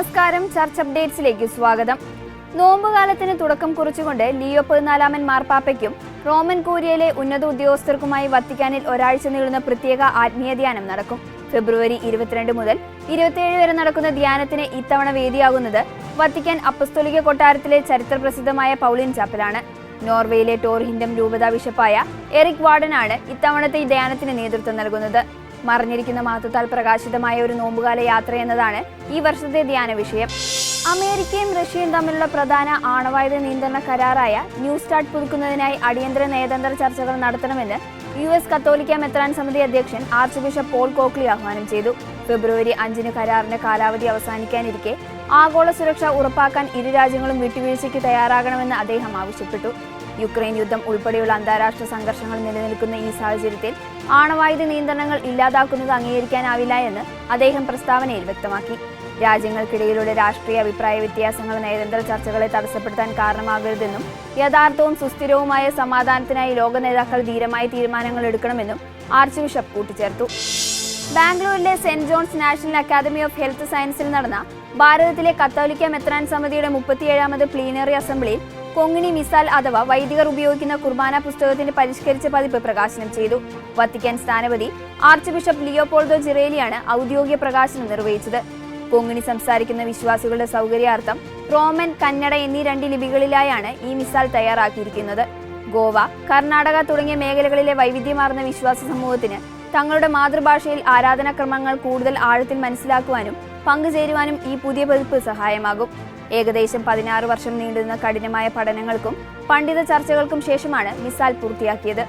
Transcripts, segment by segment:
Church അപ്ഡേറ്റ്സിലേക്ക് സ്വാഗതം. നോമ്പുകാലത്തിന് തുടക്കം കുറിച്ചുകൊണ്ട് Leo പതിനാലാമൻ മാർപ്പാപ്പയ്ക്കും റോമൻ കൂരിയയിലെ ഉന്നത ഉദ്യോഗസ്ഥർക്കുമായി വത്തിക്കാനിൽ ഒരാഴ്ച നീളുന്ന പ്രത്യേക ആത്മീയ ധ്യാനം നടക്കും. ഫെബ്രുവരി ഇരുപത്തിരണ്ട് മുതൽ ഇരുപത്തിയേഴ് വരെ നടക്കുന്ന ധ്യാനത്തിന് ഇത്തവണ വേദിയാകുന്നത് വത്തിക്കാൻ അപ്പസ്തോലിക കൊട്ടാരത്തിലെ ചരിത്ര പ്രസിദ്ധമായ പൗളിൻ ചാപ്പലാണ്. നോർവേയിലെ ടോർഹിൻഡം രൂപതാ ബിഷപ്പായ എറിക് വാർഡനാണ് ഇത്തവണത്തെ ധ്യാനത്തിന് നേതൃത്വം നൽകുന്നത്. മറിഞ്ഞിരിക്കുന്ന മഹത്വത്താൽ പ്രകാശിതമായ ഒരു നോമ്പുകാല യാത്ര എന്നതാണ് ഈ വർഷത്തെ ധ്യാന വിഷയം. അമേരിക്കയും റഷ്യയും തമ്മിലുള്ള പ്രധാന ആണവായുധ നിയന്ത്രണ കരാറായ ന്യൂ സ്റ്റാർട്ട് പുതുക്കുന്നതിനായി അടിയന്തര നയതന്ത്ര ചർച്ചകൾ നടത്തണമെന്ന് യു എസ് കത്തോലിക്ക മെത്രാൻ സമിതി അധ്യക്ഷൻ ആർച്ച് ബിഷപ്പ് പോൾ കോക്ലി ആഹ്വാനം ചെയ്തു. ഫെബ്രുവരി അഞ്ചിന് കരാറിന്റെ കാലാവധി അവസാനിക്കാനിരിക്കെ ആഗോള സുരക്ഷ ഉറപ്പാക്കാൻ ഇരു രാജ്യങ്ങളും വിട്ടുവീഴ്ചയ്ക്ക് തയ്യാറാകണമെന്ന് അദ്ദേഹം ആവശ്യപ്പെട്ടു. യുക്രൈൻ യുദ്ധം ഉൾപ്പെടെയുള്ള അന്താരാഷ്ട്ര സംഘർഷങ്ങൾ നിലനിൽക്കുന്ന ഈ സാഹചര്യത്തിൽ ആണവായുധ നിയന്ത്രണങ്ങൾ ഇല്ലാതാക്കുന്നത് അംഗീകരിക്കാനാവില്ല എന്ന് അദ്ദേഹം പ്രസ്താവനയിൽ വ്യക്തമാക്കി. രാജ്യങ്ങൾക്കിടയിലുള്ള രാഷ്ട്രീയ അഭിപ്രായ വ്യത്യാസങ്ങൾ നയതന്ത്ര ചർച്ചകളെ തടസ്സപ്പെടുത്താൻ കാരണമാകരുതെന്നും യഥാർത്ഥവും സുസ്ഥിരവുമായ സമാധാനത്തിനായി ലോക നേതാക്കൾ ധീരമായ തീരുമാനങ്ങൾ എടുക്കണമെന്നും ആർച്ച് ബിഷപ്പ് കൂട്ടിച്ചേർത്തു. ബാംഗ്ലൂരിലെ Saint John's National Academy of Health സയൻസിൽ നടന്ന ഭാരതത്തിലെ കത്തോലിക്ക മെത്രാൻ സമിതിയുടെ മുപ്പത്തിയേഴാമത് പ്ലീനറി അസംബ്ലിയിൽ കൊങ്ങിണി മിസാൽ അഥവാ വൈദികർ ഉപയോഗിക്കുന്ന കുർബാന പുസ്തകത്തിന്റെ പരിഷ്കരിച്ച പതിപ്പ് പ്രകാശനം ചെയ്തു. വത്തിക്കാൻ സ്ഥാനപതി ആർച്ച് ബിഷപ്പ് ലിയോപോൾഡോ ജിറേലിയാണ് ഔദ്യോഗിക പ്രകാശനം നിർവഹിച്ചത്. കൊങ്ങിണി സംസാരിക്കുന്ന വിശ്വാസികളുടെ സൗകര്യാർത്ഥം റോമൻ കന്നഡ എന്നീ രണ്ട് ലിപികളിലായാണ് ഈ മിസാൽ തയ്യാറാക്കിയിരിക്കുന്നത്. ഗോവ കർണാടക തുടങ്ങിയ മേഖലകളിലെ വൈവിധ്യമാർന്ന വിശ്വാസ സമൂഹത്തിന് തങ്ങളുടെ മാതൃഭാഷയിൽ ആരാധനാക്രമങ്ങൾ കൂടുതൽ ആഴത്തിൽ മനസ്സിലാക്കുവാനും പങ്കുചേരുവാനും ഈ പുതിയ പതിപ്പ് സഹായമാകും. ഏകദേശം പതിനാറ് വർഷം നീണ്ടുന്ന കഠിനമായ പഠനങ്ങൾക്കും പണ്ഡിത ചർച്ചകൾക്കും ശേഷമാണ് മിസാൽ പൂർത്തിയാക്കിയത്.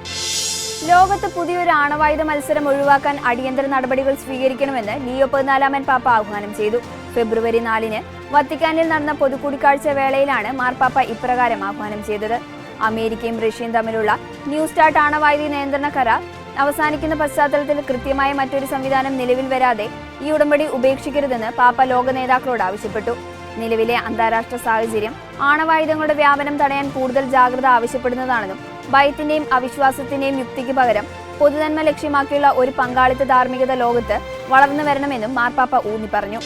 ലോകത്ത് പുതിയൊരു ആണവായുധ മത്സരം ഒഴിവാക്കാൻ അടിയന്തര നടപടികൾ സ്വീകരിക്കണമെന്ന് ലിയോ പതിനാലാമൻ പാപ്പ ആഹ്വാനം ചെയ്തു. ഫെബ്രുവരി നാലിന് വത്തിക്കാനിൽ നടന്ന പൊതുകൂടിക്കാഴ്ച വേളയിലാണ് മാർപ്പാപ്പ ഇപ്രകാരം ആഹ്വാനം ചെയ്തത്. അമേരിക്കയും റഷ്യയും തമ്മിലുള്ള ന്യൂ സ്റ്റാർട്ട് ആണവായുധ നിയന്ത്രണ കരാർ അവസാനിക്കുന്ന പശ്ചാത്തലത്തിൽ കൃത്യമായ മറ്റൊരു സംവിധാനം നിലവിൽ വരാതെ ഈ ഉടമ്പടി ഉപേക്ഷിക്കരുതെന്ന് പാപ്പ ലോക നേതാക്കളോട് ആവശ്യപ്പെട്ടു. നിലവിലെ അന്താരാഷ്ട്ര സാഹചര്യം ആണവായുധങ്ങളുടെ വ്യാപനം തടയാൻ കൂടുതൽ ജാഗ്രത ആവശ്യപ്പെടുന്നതാണെന്നും ഭയത്തിന്റെയും അവിശ്വാസത്തിന്റെയും യുക്തിക്ക് പകരം പൊതുനന്മ ലക്ഷ്യമാക്കിയുള്ള ഒരു പങ്കാളിത്ത ധാർമ്മികത ലോകത്ത് വളർന്നു വരണമെന്നും മാർപ്പാപ്പ ഊന്നി പറഞ്ഞു.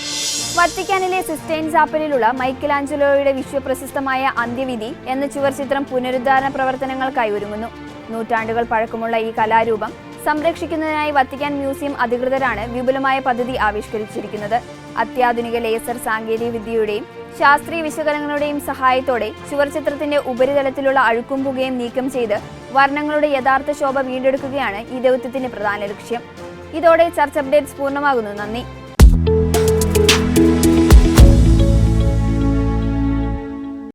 വത്തിക്കാനിലെ സിസ്റ്റൈൻ ചാപ്പലിലുള്ള മൈക്കലാഞ്ചലോയുടെ വിശ്വപ്രശസ്തമായ അന്ത്യവിധി എന്ന ചുവർചിത്രം പുനരുദ്ധാരണ പ്രവർത്തനങ്ങൾക്കായി ഒരുങ്ങുന്നു. നൂറ്റാണ്ടുകൾ പഴക്കമുള്ള ഈ കലാരൂപം സംരക്ഷിക്കുന്നതിനായി വത്തിക്കാൻ മ്യൂസിയം അധികൃതരാണ് വിപുലമായ പദ്ധതി ആവിഷ്കരിച്ചിരിക്കുന്നത്. അത്യാധുനിക ലേസർ സാങ്കേതിക വിദ്യയുടെയും ശാസ്ത്രീയ വിശകലനങ്ങളുടെയും സഹായത്തോടെ ചുവർചിത്രത്തിന്റെ ഉപരിതലത്തിലുള്ള അഴുക്കും പുകയും നീക്കം ചെയ്ത് വർണങ്ങളുടെ യഥാർത്ഥ ശോഭ വീണ്ടെടുക്കുകയാണ് ഈ ദൗത്യത്തിന്റെ പ്രധാന ലക്ഷ്യം. ഇതോടെ ചർച്ച് അപ്ഡേറ്റ്സ് പൂർണമാകുന്നു. നന്ദി.